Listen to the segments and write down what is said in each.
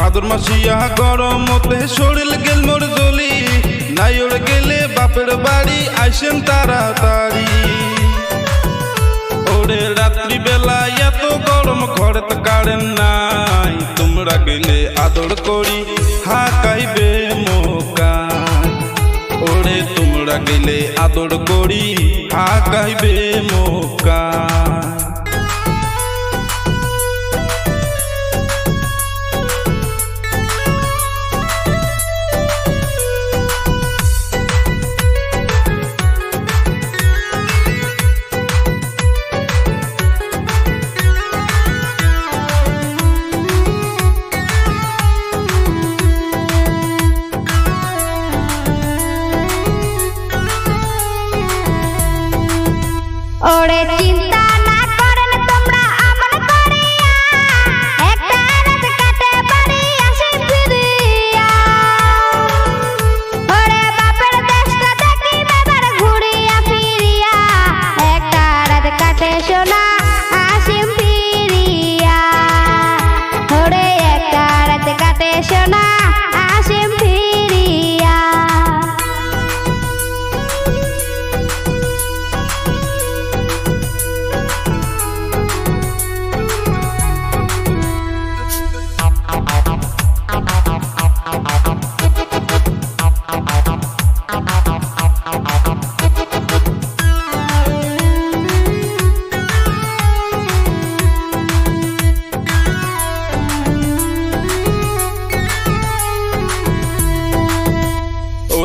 ভাদর Masia গরমতে শরীর গেল মোর জলি নাই ওরে গেলে বাপের বাড়ি আইসেন তাড়াতাড়ি। ওরে রাত্রি বেলা এত গরম ঘরে তো কারেন নাই। তোমরা গেলে আদর করি, হাকাইবে মোকা। ওরে তোমরা গেলে আদর করি, হাকাইবে মোকা।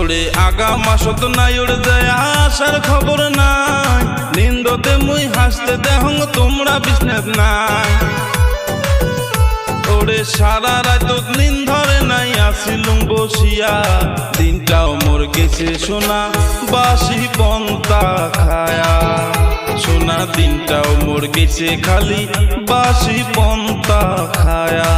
ওরে আগা মাসত নাই যায় আসার খবর নাই। নিন্দতে মুই হাসতে দেহং, তোমরা বিষ্ণেত নাই। ওরে সারা রাত নিন্ধরে নাই আসিলুম বসিয়া, দিনটাও মোর গেছে সোনা বাসি পন্তা খায়া। সোনা দিনটাও মোর গেছে খালি বাসি পন্তা খায়া।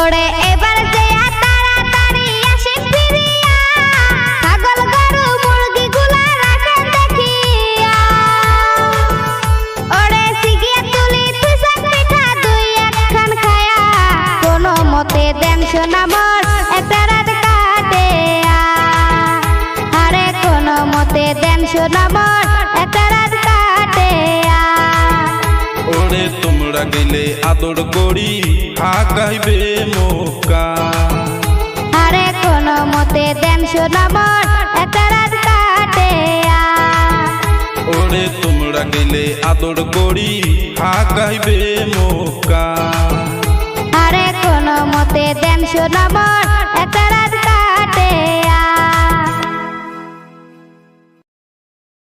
ওরে এবার দেয়া তাড়াতাড়ি আসে ফিরিয়া ছাগল গরু মুরগি গুলা রাখেন দেখিয়া। ওরে সিগিয়া তুলি তুষার পিঠা দুই একখান খায়া, কোনো মতে দেন সোনা একটা রাত কাটে আরে কোনো মতে দেন সোনা তোমরা গেলে আদর করি আগাইবে মোকা আরে কোন মতে দেন সোনা মোর একটা কাটে ওরে তোমরা গেলে আদর করি আগাইবে মোকা আরে কোন মতে দেন সোনা মোর